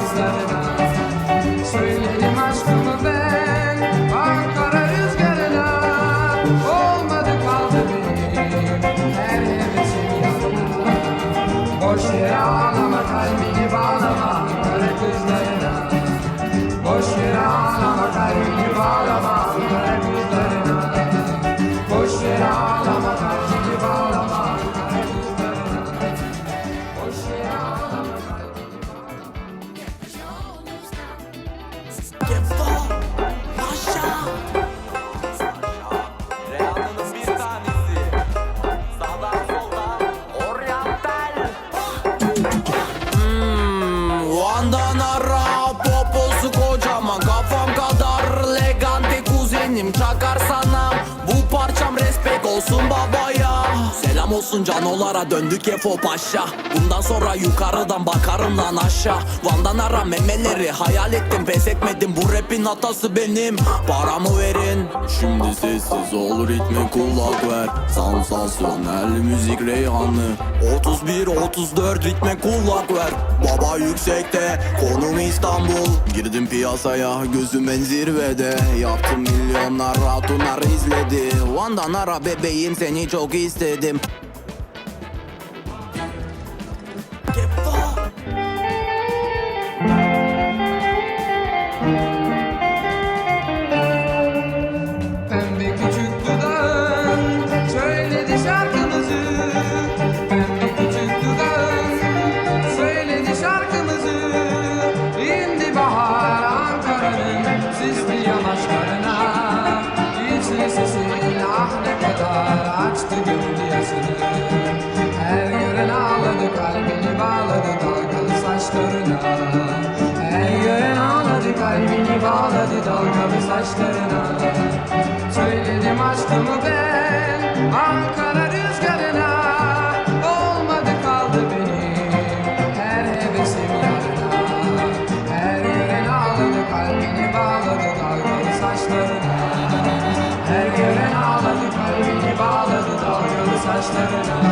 bizlere olsun canolara döndük Efo Paşa. Bundan sonra yukarıdan bakarım lan aşağı. Van'dan ara memeleri hayal ettim pes etmedim. Bu rapin hatası benim. Paramı verin. Şimdi sessiz ol ritme kulak ver. Sansasyonel müzik reyhanı. 31-34 ritme kulak ver. Baba yüksekte konum İstanbul. Girdim piyasaya gözüm en zirvede. Yaptım milyonlar ratunlar izledi. Van'dan ara bebeğim seni çok istedim. standing up.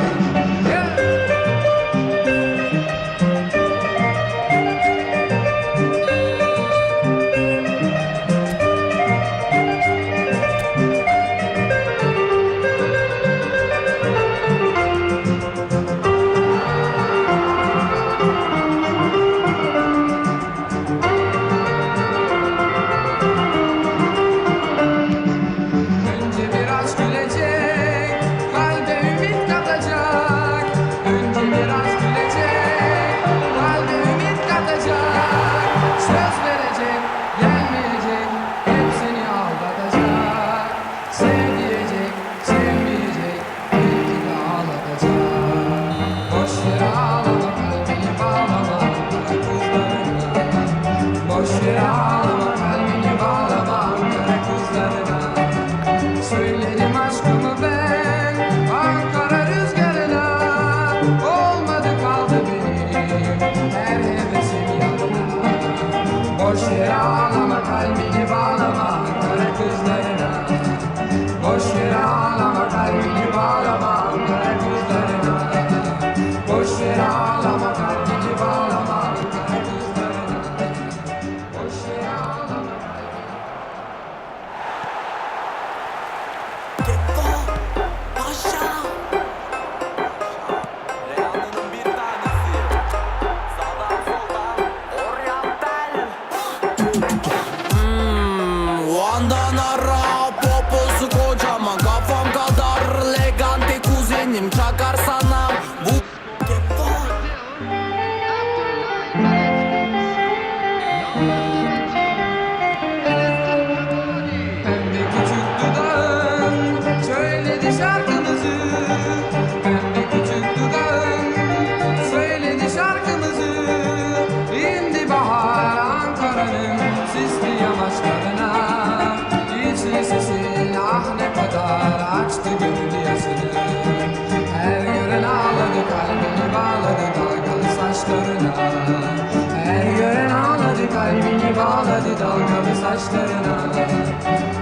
Ağladı dalgalı saçlarına.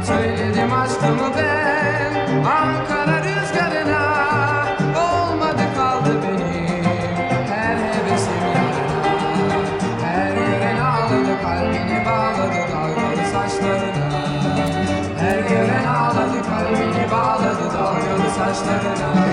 Söyledim aşkımı ben Ankara rüzgarına. Olmadı kaldı benim Her hevesim yanına. Her yerin ağladı kalbini bağladı dalgalı saçlarına. Her yerin ağladı kalbini bağladı dalgalı saçlarına.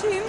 She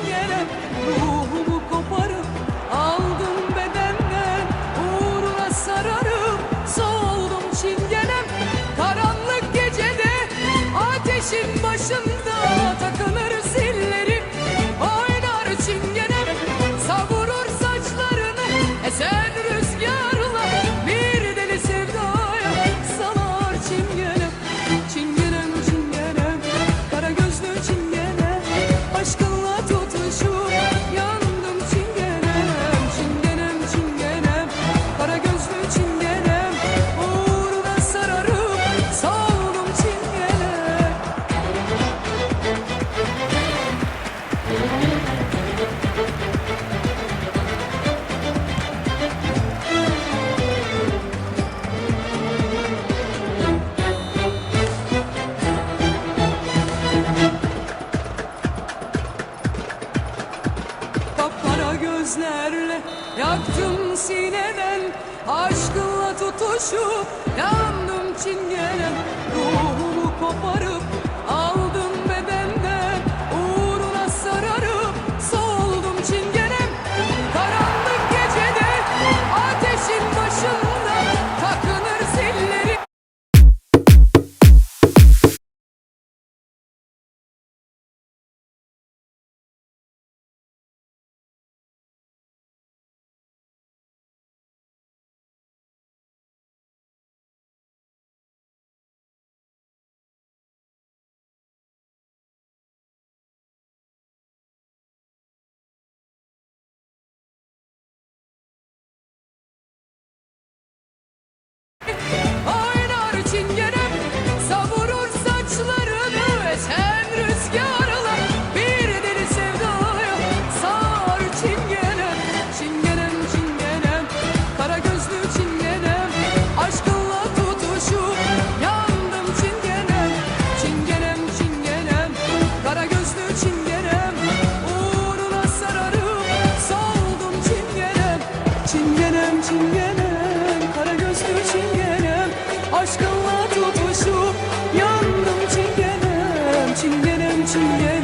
içimde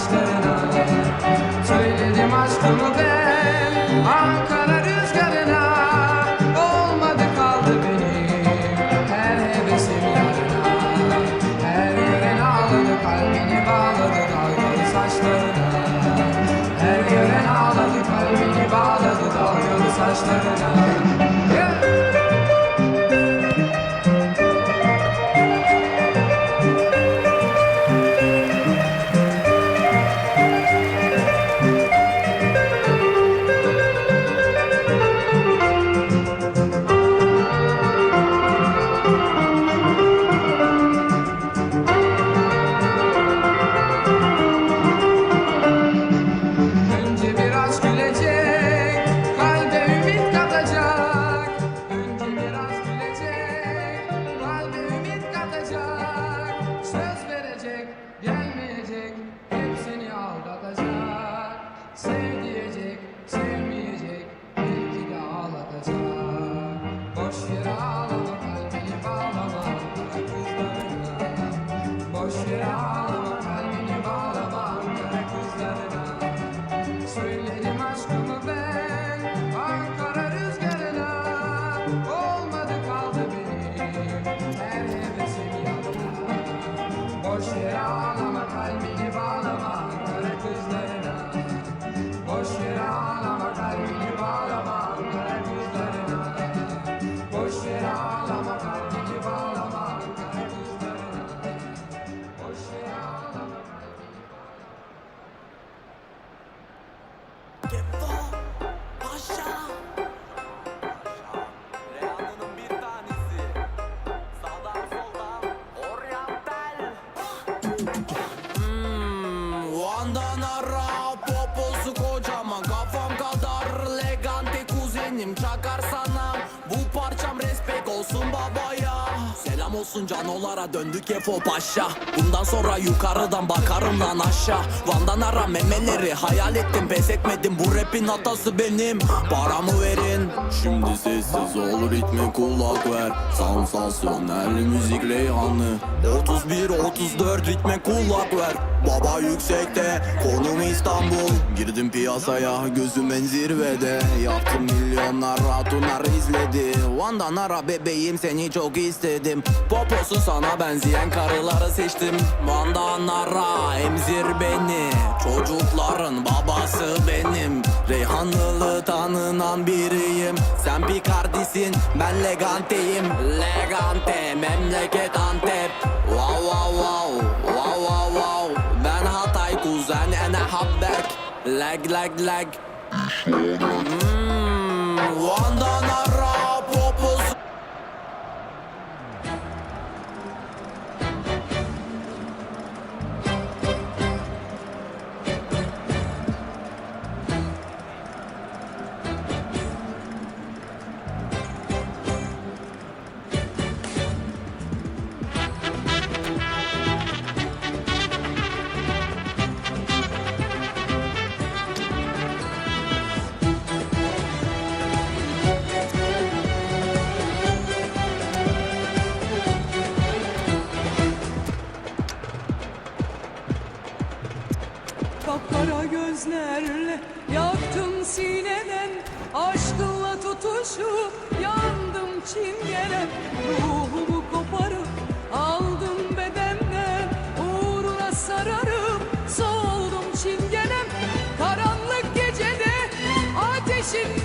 saçlarına kocaman Kafam kadar legante kuzenim Çakar sana. Bu parçam respek olsun babaya. Selam olsun canolara döndük Efo Paşa. Bundan sonra yukarıdan bakarım lan aşağı. Van'dan ara memeleri hayal ettim pes etmedim. Bu rapin hatası benim. Paramı verin. Şimdi sessiz ol ritme kulak ver. Sansasyonel müzik reyhanlı 31-34 ritme kulak ver Baba yüksekte konum İstanbul. Girdim piyasaya gözüm en zirvede. Yaptım milyonlar hatunlar izledi. Van'dan ara bebeğim seni çok istedim. Poposu sana benzeyen karıları seçtim. Van'dan ara emzir beni. Çocukların babası benim. Reyhanlılı tanınan biriyim. Sen Picardisin ben Legante'yim. Legante memleket Antep. Wow wow wow And I Hauptwerk. back leg leg leg. Kapkara gözlerle yaktım sineden Aşkınla tutuşup yandım çingene. Ruhumu koparıp aldım bedenden Uğruna sararıp soldum çingenem. Karanlık gecede ateşin